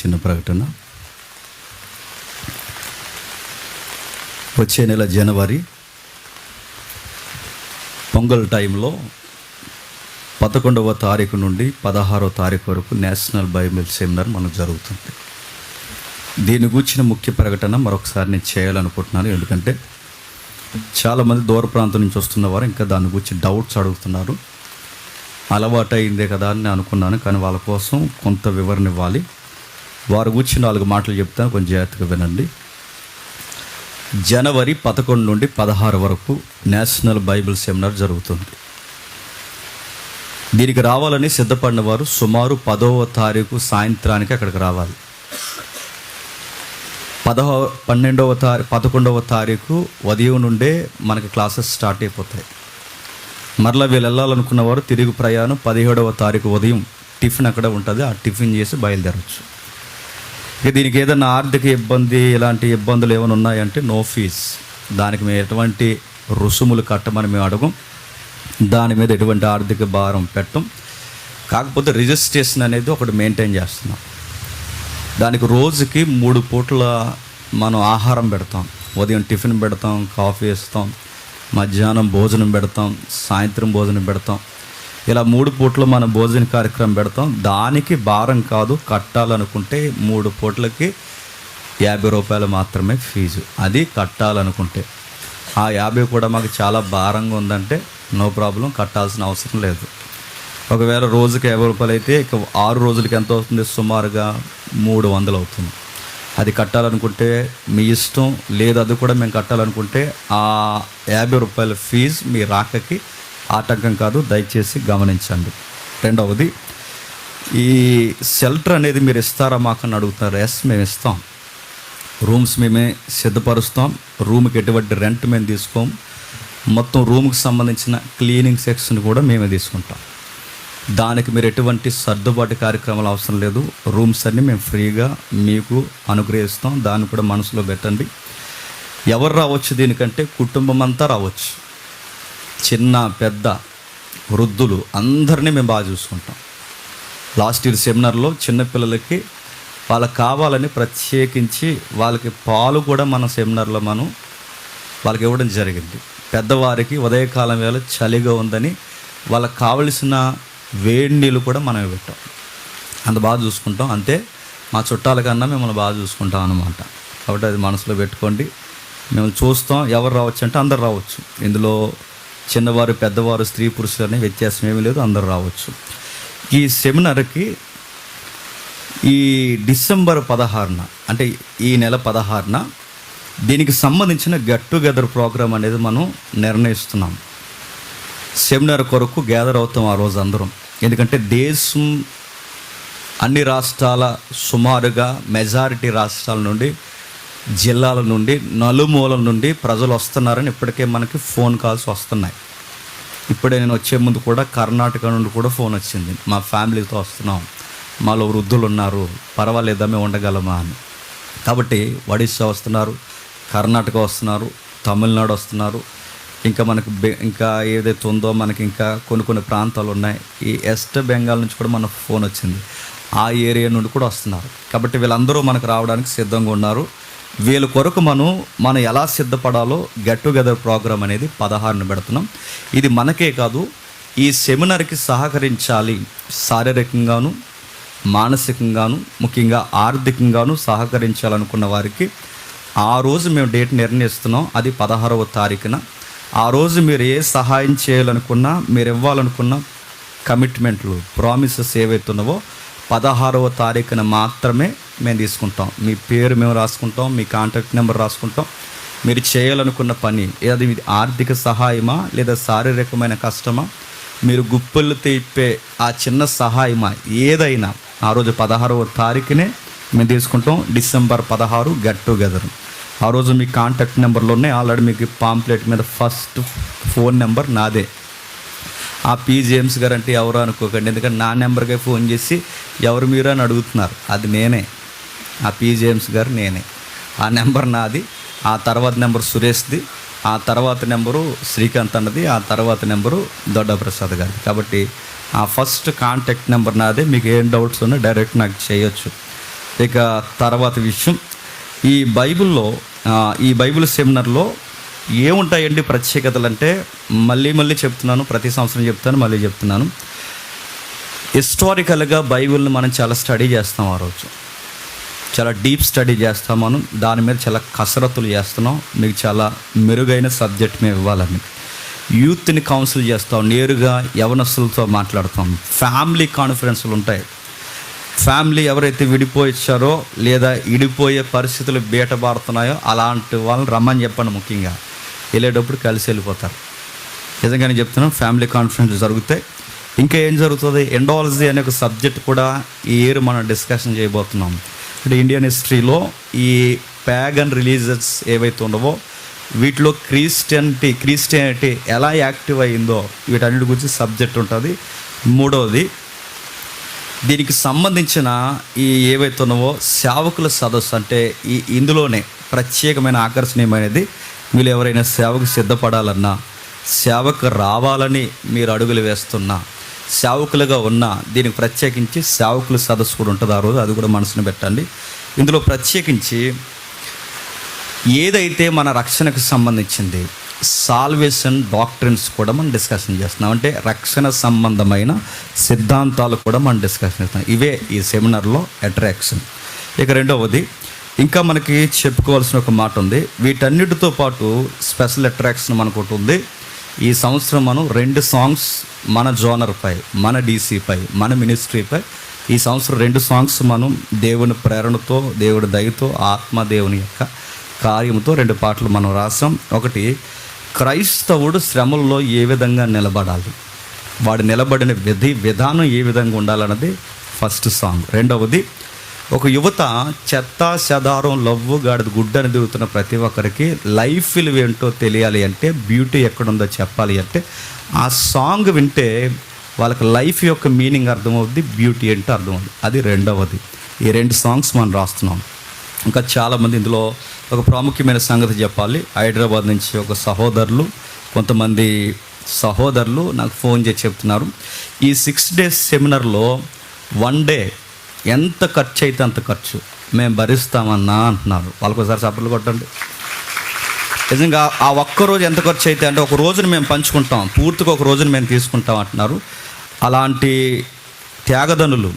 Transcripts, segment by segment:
చిన్న ప్రకటన. వచ్చే నెల జనవరి పొంగల్ టైంలో పదకొండవ తారీఖు నుండి పదహారవ తారీఖు వరకు నేషనల్ బైబిల్ సెమినార్ మనకు జరుగుతుంది. దీని గురించిన ముఖ్య ప్రకటన మరొకసారి నేను చేయాలనుకుంటున్నాను. ఎందుకంటే చాలామంది దూర ప్రాంతం నుంచి వస్తున్న వారు ఇంకా దాని గురించి డౌట్స్ అడుగుతున్నారు. అలవాటు అయిందే కదా అని అనుకున్నాను. కానీ వాళ్ళ కోసం కొంత వివరణ ఇవ్వాలి. వారు గురించి నాలుగు మాటలు చెప్తాను కొంచెం జాగ్రత్తగా వినండి. జనవరి పదకొండు నుండి పదహారు వరకు నేషనల్ బైబిల్ సెమినార్ జరుగుతుంది. దీనికి రావాలని సిద్ధపడిన వారు సుమారు పదవ తారీఖు సాయంత్రానికి అక్కడికి రావాలి. పదహ పన్నెండవ తారీఖు పదకొండవ తారీఖు ఉదయం నుండే మనకి క్లాసెస్ స్టార్ట్ అయిపోతాయి. మరలా వీళ్ళు వెళ్ళాలనుకున్న వారు తిరిగి ప్రయాణం పదిహేడవ తారీఖు ఉదయం టిఫిన్ అక్కడ ఉంటుంది. ఆ టిఫిన్ చేసి బయలుదేరవచ్చు ఇక దీనికి ఏదైనా ఆర్థిక ఇబ్బంది ఇలాంటి ఇబ్బందులు ఏమైనా ఉన్నాయంటే నో ఫీజ్ దానికి మేము ఎటువంటి రుసుములు కట్టమని మేము అడగం. దాని మీద ఎటువంటి ఆర్థిక భారం పెట్టం. కాకపోతే రిజిస్ట్రేషన్ అనేది ఒకటి మెయింటైన్ చేస్తున్నాం. దానికి రోజుకి మూడు పూట్ల మనం ఆహారం పెడతాం. ఉదయం టిఫిన్ పెడతాం కాఫీ ఇస్తాం మధ్యాహ్నం భోజనం పెడతాం సాయంత్రం భోజనం పెడతాం. ఇలా మూడు పూట్లు మనం భోజన కార్యక్రమం పెడతాం. దానికి భారం కాదు కట్టాలనుకుంటే మూడు పూట్లకి యాభై రూపాయలు మాత్రమే ఫీజు. అది కట్టాలనుకుంటే. ఆ యాభై కూడా మాకు చాలా భారంగా ఉందంటే నో ప్రాబ్లం కట్టాల్సిన అవసరం లేదు. ఒకవేళ రోజుకి యాభై రూపాయలు అయితే ఇక ఆరు రోజులకి ఎంత అవుతుంది? సుమారుగా మూడు వందలు అవుతుంది. అది కట్టాలనుకుంటే మీ ఇష్టం లేదు అది కూడా మేము కట్టాలనుకుంటే ఆ యాభై రూపాయల ఫీజు మీ రాకకి ఆటంకం కాదు దయచేసి గమనించండి. రెండవది ఈ షెల్టర్ అనేది మీరు ఇస్తారా మాకు అని అడుగుతున్నారు. ఎస్ మేము ఇస్తాం. రూమ్స్ మేమే సిద్ధపరుస్తాం. రూమ్కి ఎటువంటి రెంట్ మేము తీసుకోం. మొత్తం రూమ్కి సంబంధించిన క్లీనింగ్ సెక్షన్ కూడా మేమే తీసుకుంటాం. దానికి మీరు ఎటువంటి సర్దుబాటు కార్యక్రమాలు అవసరం లేదు. రూమ్స్ అన్నీ మేము ఫ్రీగా మీకు అనుగ్రహిస్తాం. దాన్ని కూడా మనసులో పెట్టండి. ఎవరు రావచ్చు దీనికంటే కుటుంబం అంతా రావచ్చు. చిన్న పెద్ద వృద్ధులు అందరినీ మేము బాగా చూసుకుంటాం. లాస్ట్ ఇయర్ సెమినార్లో చిన్నపిల్లలకి వాళ్ళకి కావాలని ప్రత్యేకించి వాళ్ళకి పాలు కూడా మన సెమినార్లో మనం వాళ్ళకి ఇవ్వడం జరిగింది. పెద్దవారికి ఉదయకాలం వేళ చలిగా ఉందని వాళ్ళకి కావలసిన వేడి నీళ్ళు కూడా మనం పెట్టాం అంత బాగా చూసుకుంటాం. అంతే మా చుట్టాల కన్నా మిమ్మల్ని బాగా చూసుకుంటాం అనమాట కాబట్టి అది మనసులో పెట్టుకోండి. మేము చూస్తాం. ఎవరు రావచ్చు అంటే అందరు రావచ్చు. ఇందులో చిన్నవారు పెద్దవారు స్త్రీ పురుషులు అనే వ్యత్యాసం ఏమీ లేదు అందరు రావచ్చు. ఈ సెమినార్కి ఈ డిసెంబర్ పదహారున అంటే ఈ నెల పదహారున దీనికి సంబంధించిన గెట్ టుగెదర్ ప్రోగ్రామ్ అనేది మనం నిర్ణయిస్తున్నాం. సెమినార్ కొరకు గ్యాదర్ అవుతాం ఆ రోజు అందరం. ఎందుకంటే దేశం అన్ని రాష్ట్రాల సుమారుగా మెజారిటీ రాష్ట్రాల నుండి జిల్లాల నుండి నలుమూలల నుండి ప్రజలు వస్తున్నారని ఇప్పటికే మనకి ఫోన్ కాల్స్ వస్తున్నాయి. ఇప్పుడే నేను వచ్చే ముందు కూడా కర్ణాటక నుండి కూడా ఫోన్ వచ్చింది. మా ఫ్యామిలీతో వస్తున్నాం. మాలో వృద్ధులు ఉన్నారు పర్వాలేదా మేము ఉండగలమా అని. కాబట్టి ఒడిస్సా వస్తున్నారు కర్ణాటక వస్తున్నారు తమిళనాడు వస్తున్నారు. ఇంకా మనకు బె- ఇంకా ఏదైతే ఉందో మనకి ఇంకా కొన్ని కొన్ని ప్రాంతాలు ఉన్నాయి. ఈ వెస్ట్ బెంగాల్ నుంచి కూడా మనకు ఫోన్ వచ్చింది. ఆ ఏరియా నుండి కూడా వస్తున్నారు. కాబట్టి వీళ్ళందరూ మనకు రావడానికి సిద్ధంగా ఉన్నారు. వీళ్ళ కొరకు మనం మనం ఎలా సిద్ధపడాలో గెట్ టుగెదర్ ప్రోగ్రామ్ అనేది పదహారును పెడుతున్నాం. ఇది మనకే కాదు ఈ సెమినార్కి సహకరించాలి శారీరకంగాను మానసికంగాను ముఖ్యంగా ఆర్థికంగాను సహకరించాలనుకున్న వారికి ఆ రోజు మేము డేట్ నిర్ణయిస్తున్నాం అది పదహారవ తారీఖున. ఆ రోజు మీరు ఏ సహాయం చేయాలనుకున్నా మీరు ఇవ్వాలనుకున్న కమిట్మెంట్లు ప్రామిసెస్ ఏవైతున్నావో పదహారవ తారీఖున మాత్రమే మేము తీసుకుంటాం. మీ పేరు మేము రాసుకుంటాం మీ కాంటాక్ట్ నెంబర్ రాసుకుంటాం. మీరు చేయాలనుకున్న పని అది ఆర్థిక సహాయమా లేదా శారీరకమైన కష్టమా? మీరు గుప్పలు తిప్పే ఆ చిన్న సహాయమా ఏదైనా ఆ రోజు పదహారవ తారీఖునే మేము తీసుకుంటాం. డిసెంబర్ పదహారు గెట్ టుగెదర్. ఆ రోజు మీ కాంటాక్ట్ నెంబర్లు ఉన్నాయి ఆల్రెడీ మీకు పాంప్లెట్ మీద ఫస్ట్ ఫోన్ నెంబర్ నాదే. ఆ పి జేమ్స్ గారు అంటే ఎవరు అనుకోకండి ఎందుకంటే నా నెంబర్కే ఫోన్ చేసి ఎవరు మీరు అని అడుగుతున్నారు. అది నేనే. ఆ పి జేమ్స్ గారు నేనే. ఆ నెంబర్ నాది ఆ తర్వాత నెంబర్ సురేష్ది ఆ తర్వాత నెంబరు శ్రీకాంత్ అన్నది ఆ తర్వాత నెంబరు దొడ్డ ప్రసాద్ గారి కాబట్టి ఆ ఫస్ట్ కాంటాక్ట్ నెంబర్ నాదే మీకు ఏం డౌట్స్ ఉన్నా డైరెక్ట్ నాకు చేయొచ్చు. ఇక తర్వాత విషయం ఈ బైబిల్లో ఈ బైబిల్ సెమినార్లో ఏముంటాయండి ప్రత్యేకతలు అంటే మళ్ళీ మళ్ళీ చెప్తున్నాను ప్రతి సంవత్సరం చెప్తాను మళ్ళీ చెప్తున్నాను. హిస్టారికల్గా బైబిల్ని మనం చాలా స్టడీ చేస్తాం ఆ రోజు. చాలా డీప్ స్టడీ చేస్తాం మనం. దాని మీద చాలా కసరత్తులు చేస్తున్నాం. మీకు చాలా మెరుగైన సబ్జెక్ట్ మేము ఇవ్వాలని యూత్ని కౌన్సిల్ చేస్తాం. నేరుగా యవనస్తులతో మాట్లాడతాం. ఫ్యామిలీ కాన్ఫరెన్స్లు ఉంటాయి. ఫ్యామిలీ ఎవరైతే విడిపోయిచ్చారో లేదా ఇడిపోయే పరిస్థితులు బీటబారుతున్నాయో అలాంటి వాళ్ళని రమ్మని చెప్పండి ముఖ్యంగా. వెళ్ళేటప్పుడు కలిసి వెళ్ళిపోతారు. నిజంగానే చెప్తున్నాం ఫ్యామిలీ కాన్ఫరెన్స్ జరుగుతాయి. ఇంకా ఏం జరుగుతుంది? ఎండాలజీ అనే ఒక సబ్జెక్ట్ కూడా ఈ ఇయర్ మనం డిస్కషన్ చేయబోతున్నాం. అంటే ఇండియన్ హిస్టరీలో ఈ ప్యాగన్ రిలీజన్స్ ఏవైతే ఉండవో వీటిలో క్రిస్టియనిటీ క్రిస్టియానిటీ ఎలా యాక్టివ్ అయిందో వీటన్నిటి గురించి సబ్జెక్ట్ ఉంటుంది. మూడవది దీనికి సంబంధించిన ఈ ఏవైతే ఉన్నావో సేవకుల సదస్సు అంటే ఈ ఇందులోనే ప్రత్యేకమైన ఆకర్షణీయమైనది మీరు ఎవరైనా సేవకు సిద్ధపడాలన్నా సేవకు రావాలని మీరు అడుగులు వేస్తున్నా సేవకులుగా ఉన్న దీనికి ప్రత్యేకించి సేవకుల సదస్సు కూడా ఉంటుంది ఆ రోజు. అది కూడా మనసును పెట్టండి. ఇందులో ప్రత్యేకించి ఏదైతే మన రక్షణకు సంబంధించింది సాల్వేషన్ డాక్టరిన్స్ కూడా మనం డిస్కషన్ చేస్తున్నాం. అంటే రక్షణ సంబంధమైన సిద్ధాంతాలు కూడా మనం డిస్కషన్ చేస్తున్నాం. ఇవే ఈ సెమినార్లో అట్రాక్షన్ ఇక రెండవది ఇంకా మనకి చెప్పుకోవాల్సిన ఒక మాట ఉంది. వీటన్నిటితో పాటు స్పెషల్ అట్రాక్షన్ మనకు ఒకటి ఉంది. ఈ సంవత్సరం మనం రెండు సాంగ్స్ మన జోనర్పై మన డీసీపై మన మినిస్ట్రీపై ఈ సంవత్సరం రెండు సాంగ్స్ మనం దేవుని ప్రేరణతో దేవుడి దయతో ఆత్మ దేవుని యొక్క కార్యంతో రెండు పాటలు మనం రాసాం. ఒకటి క్రైస్తవుడు శ్రమల్లో ఏ విధంగా నిలబడాలి? వాడు నిలబడిన విధి విధానం ఏ విధంగా ఉండాలన్నది ఫస్ట్ సాంగ్ రెండవది ఒక యువత చెత్త చెదారం లవ్వు గాడిద గుడ్డని దిగుతున్న ప్రతి ఒక్కరికి లైఫ్ విలువ ఏంటో తెలియాలి అంటే బ్యూటీ ఎక్కడుందో చెప్పాలి అంటే ఆ సాంగ్ వింటే వాళ్ళకి లైఫ్ యొక్క మీనింగ్ అర్థమవుద్ది బ్యూటీ ఏంటో అర్థమవుద్ది. అది రెండవది. ఈ రెండు సాంగ్స్ మనం రాస్తున్నాం. ఇంకా చాలామంది ఇందులో ఒక ప్రాముఖ్యమైన సంగతి చెప్పాలి. హైదరాబాద్ నుంచి ఒక సహోదరులు కొంతమంది సహోదరులు నాకు ఫోన్ చేసి చెప్తున్నారు. ఈ సిక్స్ డేస్ సెమినార్లో వన్ డే ఎంత ఖర్చు అయితే అంత ఖర్చు. మేము భరిస్తామన్నా అంటున్నారు. వాళ్ళకి ఒకసారి కొట్టండి. నిజంగా ఆ ఒక్క రోజు ఎంత ఖర్చు అయితే అంటే ఒక రోజుని మేము పంచుకుంటాం. పూర్తిగా ఒక రోజుని మేము తీసుకుంటాం అంటున్నారు. అలాంటి త్యాగదనులు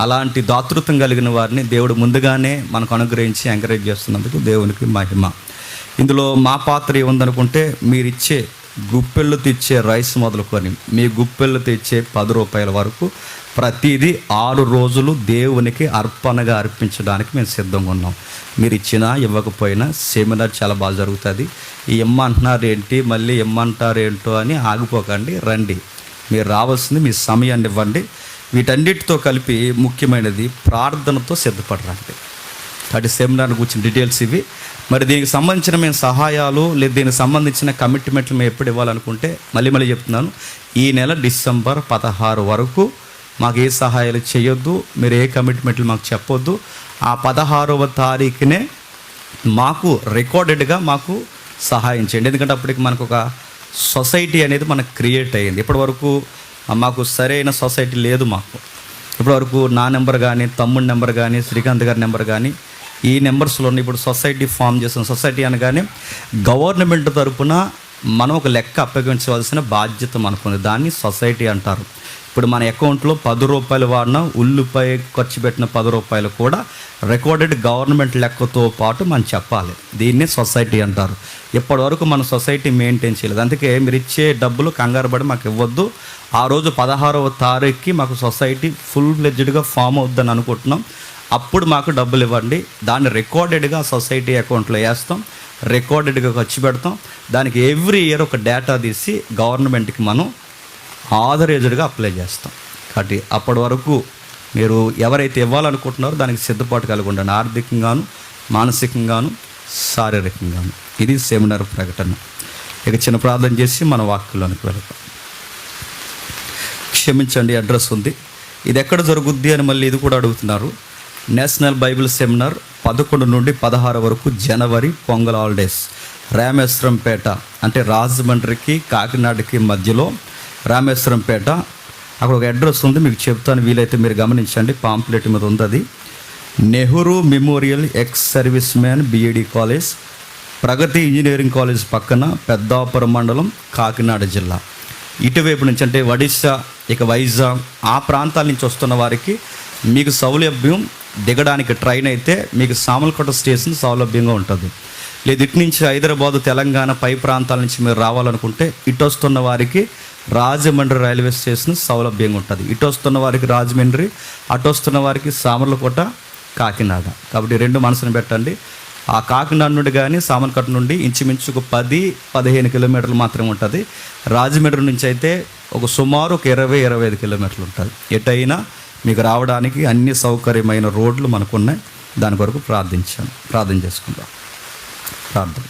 అలాంటి దాతృత్వం కలిగిన వారిని దేవుడు ముందుగానే మనకు అనుగ్రహించి ఎంకరేజ్ చేస్తున్నందుకు దేవునికి మహిమ. ఇందులో మా పాత్ర ఏముందనుకుంటే మీరిచ్చే గుప్పెళ్ళు తెచ్చే రైస్ మొదలుకొని మీ గుప్పెళ్ళు తెచ్చే పది రూపాయల వరకు ప్రతిదీ ఆరు రోజులు దేవునికి అర్పణగా అర్పించడానికి మేము సిద్ధంగా ఉన్నాం. మీరు ఇచ్చినా ఇవ్వకపోయినా సెమినార్ చాలా బాగా జరుగుతుంది. ఈ ఏంటి మళ్ళీ ఎమ్మంటారు ఏంటో అని ఆగిపోకండి రండి. మీరు రావాల్సింది మీ సమయాన్ని ఇవ్వండి. వీటన్నిటితో కలిపి ముఖ్యమైనది ప్రార్థనతో సిద్ధపడరండి అటు సెమినార్ గురించి డీటెయిల్స్ ఇవి. మరి దీనికి సంబంధించిన మేము సహాయాలు లేదా దీనికి సంబంధించిన కమిట్మెంట్లు మేము ఎప్పుడు ఇవ్వాలనుకుంటే మళ్ళీ మళ్ళీ చెప్తున్నాను. ఈ నెల డిసెంబర్ పదహారు వరకు మాకు ఏ సహాయాలు చేయొద్దు మీరు ఏ కమిట్మెంట్లు మాకు చెప్పొద్దు. ఆ పదహారవ తారీఖునే మాకు రికార్డెడ్గా మాకు సహాయం చేయండి. ఎందుకంటే అప్పటికి మనకు ఒక సొసైటీ అనేది మనకు క్రియేట్ అయ్యింది. ఇప్పటివరకు మాకు సరైన సొసైటీ లేదు మాకు. ఇప్పటివరకు నా నెంబర్ కానీ తమ్ముడి నెంబర్ కానీ శ్రీకాంత్ గారి నెంబర్ కానీ ఈ నెంబర్స్లో ఇప్పుడు సొసైటీ ఫామ్ చేసిన సొసైటీ అనగానే గవర్నమెంట్ తరపున మనం ఒక లెక్క అప్పగించవలసిన బాధ్యత మనకుంది. దాన్ని సొసైటీ అంటారు. ఇప్పుడు మన అకౌంట్లో పది రూపాయలు వాడిన ఉల్లిపై ఖర్చు పెట్టిన పది రూపాయలు కూడా రికార్డెడ్ గవర్నమెంట్ లెక్కతో పాటు మనం చెప్పాలి. దీన్నే సొసైటీ అంటారు. ఇప్పటి వరకు మన సొసైటీ మెయింటైన్ చేయలేదు. అందుకే మీరు ఇచ్చే డబ్బులు కంగారు పడి మాకు ఇవ్వద్దు. ఆ రోజు పదహారవ తారీఖుకి మాకు సొసైటీ ఫుల్ ఫ్లెడ్జ్డ్గా ఫామ్ అవుద్దని అనుకుంటున్నాం. అప్పుడు మాకు డబ్బులు ఇవ్వండి. దాన్ని రికార్డెడ్గా సొసైటీ అకౌంట్లో వేస్తాం. రికార్డెడ్గా ఖర్చు పెడతాం. దానికి ఎవ్రీ ఇయర్ ఒక డేటా తీసి గవర్నమెంట్కి మనం ఆథరైజ్డ్గా అప్లై చేస్తాం. కాబట్టి అప్పటి వరకు మీరు ఎవరైతే ఇవ్వాలనుకుంటున్నారో దానికి సిద్ధపాటు కలిగి ఉండండి. ఆర్థికంగాను మానసికంగాను శారీరకంగాను. ఇది సెమినార్ ప్రకటన. ఇక చిన్న ప్రార్థన చేసి మన వాక్యంలోనికి వెళ్తాం క్షమించండి అడ్రస్ ఉంది. ఇది ఎక్కడ జరుగుద్ది అని మళ్ళీ ఇది కూడా అడుగుతున్నారు. నేషనల్ బైబిల్ సెమినార్ పదకొండు నుండి పదహారు వరకు జనవరి పొంగల్ హాలిడేస్. రామేశ్వరంపేట అంటే రాజమండ్రికి కాకినాడకి మధ్యలో రామేశ్వరంపేట. అక్కడ ఒక అడ్రస్ ఉంది మీకు చెప్తాను వీలైతే మీరు గమనించండి పాంప్లెట్ మీద ఉంది అది Nehru memorial ex service man BEd college Pragati engineering college పక్కన పెద్దాపురం మండలం కాకినాడ జిల్లా. ఇటువైపు నుంచి అంటే ఒడిశా ఇక వైజాగ్ ఆ ప్రాంతాల నుంచి వస్తున్న వారికి మీకు సౌలభ్యం దిగడానికి ట్రైన్ అయితే మీకు సామలకోట స్టేషన్ సౌలభ్యంగా ఉంటుంది. లేదు ఇటు నుంచి హైదరాబాదు తెలంగాణ పై ప్రాంతాల నుంచి మీరు రావాలనుకుంటే ఇటు వస్తున్న వారికి రాజమండ్రి రైల్వే స్టేషన్ సౌలభ్యంగా ఉంటుంది. ఇటు వస్తున్న వారికి రాజమండ్రి అటు వస్తున్న వారికి సామర్లకోట కాకినాడ. కాబట్టి రెండు మనసుని పెట్టండి. ఆ కాకినాడ నుండి కానీ సామర్లకోట నుండి ఇంచుమించు ఒక పది పదిహేను కిలోమీటర్లు మాత్రమే ఉంటుంది. రాజమండ్రి నుంచి అయితే ఒక సుమారు ఒక ఇరవై ఇరవై ఐదు కిలోమీటర్లు ఉంటుంది. ఎటైనా మీకు రావడానికి అన్ని సౌకర్యమైన రోడ్లు మనకున్నాయి. దాని కొరకు ప్రార్థించాను ప్రార్థన చేసుకుందాం. ప్రార్థన.